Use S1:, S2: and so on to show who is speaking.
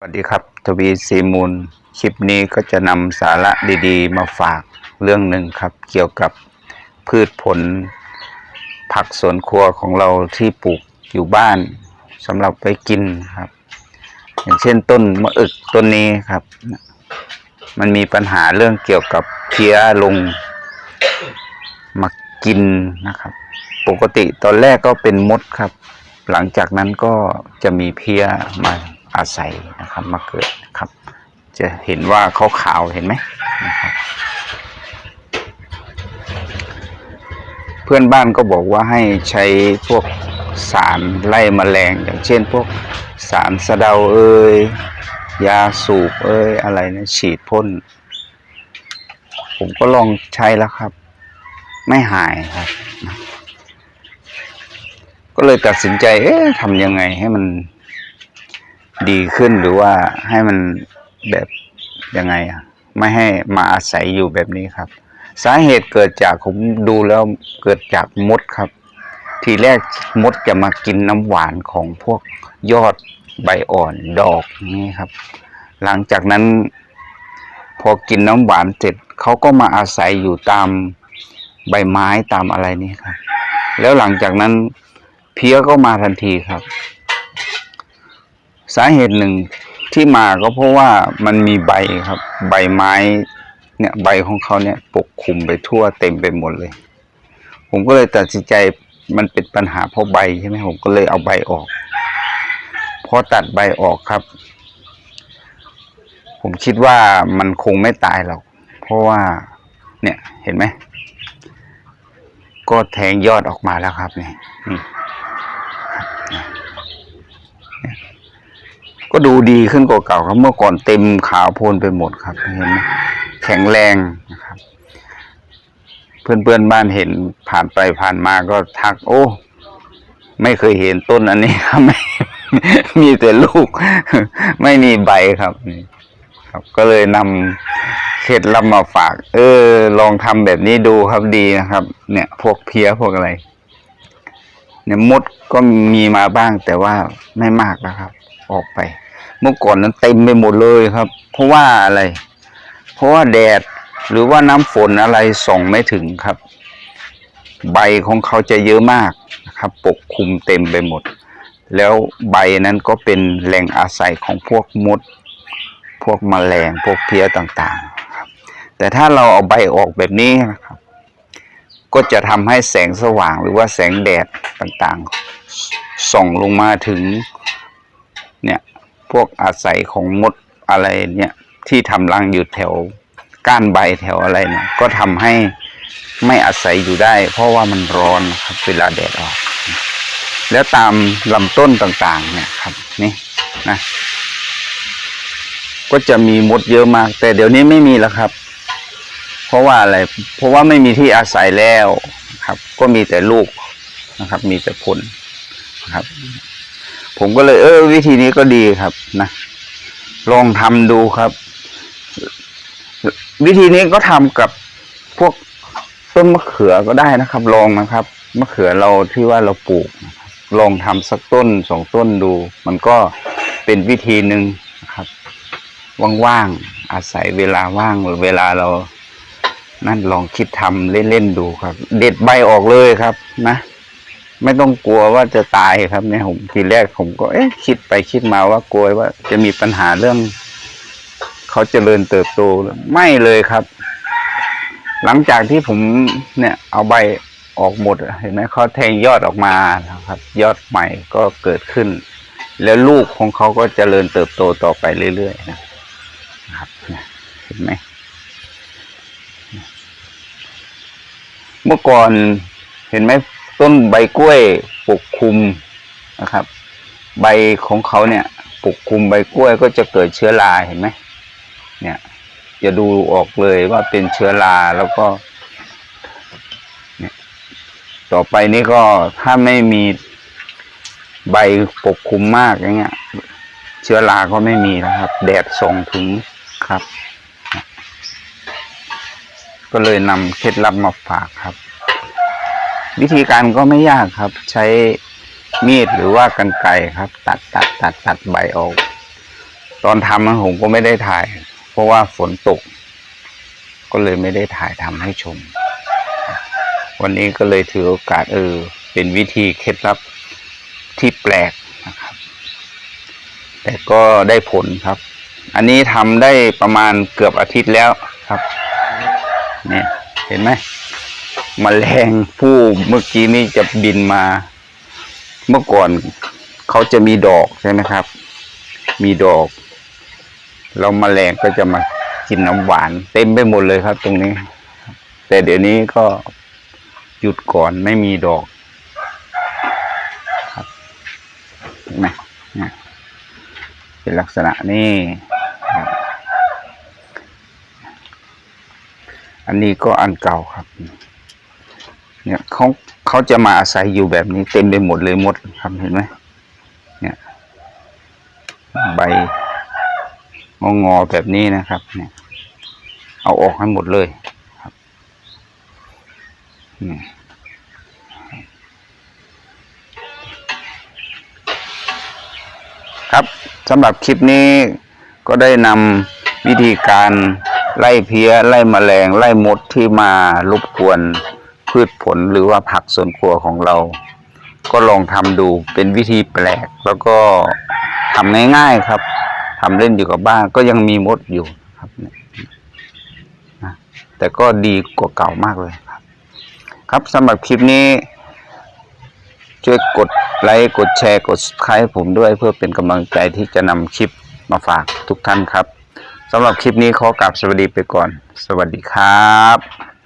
S1: สวัสดีครับทวีสีมูล คลิปนี้ก็จะนำสาระดีๆ มาฝากเรื่องหนึ่งครับ เกี่ยวกับพืชผล ผักสวนครัวของเราที่ปลูกอยู่บ้านสำหรับไว้กินครับ อย่างเช่นต้นมะอึกต้นนี้ครับ มันมีปัญหาเรื่องเกี่ยวกับเพี้ยลงมากินนะครับ ปกติตอนแรกก็เป็นมดครับ หลังจากนั้นก็จะมีเพี้ยมา อาศัยนะครับ มาเกิดนะครับ จะเห็นว่าเขาขาวเห็นไหมนะครับ เพื่อนบ้านก็บอกว่าให้ใช้พวกสารไล่แมลง อย่างเช่นพวกสารสะเดาเอ้ยยาสูบเอ้ยอะไรนะฉีดพ่น ผมก็ลองใช้แล้วครับ ไม่หายครับ ก็เลยตัดสินใจ เอ๊ะทำยังไงให้มัน ดีขึ้นหรือว่าให้มันแบบยังไงอะไม่ให้มาอาศัยอยู่แบบนี้ครับ สาเหตุเกิดจากผมดูแล้วเกิดจากมดครับ ทีแรกมดจะมากินน้ำหวานของพวกยอดใบอ่อนดอกนี่ครับ หลังจากนั้น พอกินน้ำหวานเสร็จเขาก็มาอาศัยอยู่ตามใบไม้ตามอะไรนี่ครับ แล้วหลังจากนั้นเพี้ยก็มาทันทีครับ สาเหตุหนึ่งที่มาก็เพราะว่ามันมีใบครับ ใบไม้เนี่ยใบของเขาเนี่ยปกคลุมไปทั่วเต็มไปหมดเลย ผมก็เลยตัดสินใจมันเป็นปัญหาเพราะใบใช่ไหมผมก็เลยเอาใบออกพอตัดใบออกครับ ผมคิดว่ามันคงไม่ตายหรอก เพราะว่าเนี่ยเห็นไหมก็แทงยอดออกมาแล้วครับเนี่ยนี่เนี่ย ก็ดูดีขึ้นกว่าเก่าครับ เมื่อก่อนเต็มขาวโพลนไปหมดครับเห็นไหมแข็งแรงนะครับ เพื่อนเพื่อนๆบ้านเห็นผ่านไปผ่านมาก็ทัก โอ้ ไม่เคยเห็นต้นอันนี้ครับไม่มีแต่ลูก ไม่มีใบครับนี่ครับ ก็เลยนำเคล็ดลับมาฝาก เออ ลองทำแบบนี้ดูครับดีนะครับ เนี่ย พวกเพี้ยพวกอะไรเนี่ยมดก็มีมาบ้างแต่ว่าไม่มากแล้วครับ ออกไป เมื่อก่อนนั้นเต็มไปหมดเลยครับ เพราะว่าอะไร เพราะว่าแดดหรือว่าน้ำฝนอะไรส่องไม่ถึงครับ ใบของเขาจะเยอะมากนะครับ ปกคลุมเต็มไปหมด แล้วใบนั้นก็เป็นแหล่งอาศัยของพวกมด พวกแมลงพวกเพี้ยต่างๆครับ แต่ถ้าเราเอาใบออกแบบนี้นะครับ ก็จะทำให้แสงสว่างหรือว่าแสงแดดต่างๆส่องลงมาถึงเนี่ย พวกอาศัยของมดอะไรเนี่ยที่ทำรังอยู่แถวก้านใบแถวอะไรเนี่ย ก็ทำให้ไม่อาศัยอยู่ได้ เพราะว่ามันร้อนครับเวลาแดดออก แล้วตามลำต้นต่างๆ เนี่ยครับ นี่นะ ก็จะมีมดเยอะมาก แต่เดี๋ยวนี้ไม่มีแล้วครับ เพราะว่าอะไร เพราะว่าไม่มีที่อาศัยแล้วครับ ก็มีแต่ลูกนะครับ มีแต่ผลนะครับ ผมก็เลย เออ วิธีนี้ก็ดีครับนะลองทำดูครับ วิธีนี้ก็ทำกับพวกต้นมะเขือก็ได้นะครับ ลองนะครับมะเขือเราที่ว่าเราปลูกนะครับลองทำสักต้นสองต้นดู มันก็เป็นวิธีหนึ่งนะครับว่างๆอาศัยเวลาว่างเวลาเรา นั่นลองคิดทำเล่นๆดูครับ เด็ดใบออกเลยครับนะ ไม่ต้องกลัวว่าจะตายครับเนี่ยผมทีแรกผมก็ เอ๊ะคิดไปคิดมาว่ากลัวว่า จะมีปัญหาเรื่องเขาเจริญเติบโตไม่เลยครับ หลังจากที่ผมเนี่ย เอาใบออกหมดเห็นไหมเขาแทงยอดออกมาครับ ยอดใหม่ก็เกิดขึ้น แล้วลูกของเขาก็เจริญเติบโตต่อไปเรื่อยๆนะครับเห็นไหมเมื่อก่อนเห็นไหม ต้นใบกล้วยปกคลุมนะครับ ใบของเขาเนี่ยปกคลุมใบกล้วยก็จะเกิดเชื้อราเห็นไหมเนี่ยจะดูออกเลยว่าเป็นเชื้อราแล้วก็เนี่ยต่อไปนี้ก็ถ้าไม่มีใบปกคลุมมากอย่างเงี้ย เชื้อราก็ไม่มีนะครับ แดดส่องถึงครับ ก็เลยนำเคล็ดลับมาฝากครับ วิธีการก็ไม่ยากครับ ใช้มีดหรือว่ากันไกรครับ ตัดตัดตัดตัดใบออก ตอนทำนั้นผมก็ไม่ได้ถ่าย เพราะว่าฝนตก ก็เลยไม่ได้ถ่ายทำให้ชม วันนี้ก็เลยถือโอกาสเออ เป็นวิธีเคล็ดลับที่แปลกนะครับ แต่ก็ได้ผลครับ อันนี้ทำได้ประมาณเกือบอาทิตย์แล้วครับ เนี่ย เห็นไหม มแมลงผู้เมื่อกี้นี่จะบินมา เมื่อก่อนเขาจะมีดอกใช่ไหมครับ มีดอก แล้วมแมลงก็จะมากินน้ำหวาน เต็มไปหมดเลยครับ ตรงนี้ แต่เดี๋ยวนี้ก็หยุดก่อนไม่มีดอกครับเห็นไหมเป็นลักษณะนี้อันนี้ก็อันเก่าครับ เนี่ยเขาเขาจะมาอาศัยอยู่แบบนี้เต็มไปหมดเลยมดครับเห็นไหมเนี่ยใบงองอแบบนี้นะครับ เนี่ย เอาออกให้หมดเลยครับนี่ครับสำหรับคลิปนี้ก็ได้นำวิธีการไล่เพี้ย ไล่แมลง ไล่มดที่มารบกวน พืชผลหรือว่าผักสวนครัวของเรา ก็ลองทำดูเป็นวิธีแปลก แล้วก็ทำง่ายๆครับทำเล่นอยู่กับบ้านก็ยังมีมดอยู่ครับนะแต่ก็ดีกว่าเก่ามากเลยครับ ครับสำหรับคลิปนี้ ช่วยกดไลค์กดแชร์กด subscribe ผมด้วยเพื่อเป็นกำลังใจที่จะนำคลิปมาฝากทุกท่านครับสำหรับคลิปนี้ขอกราบสวัสดีไปก่อน สวัสดีครับ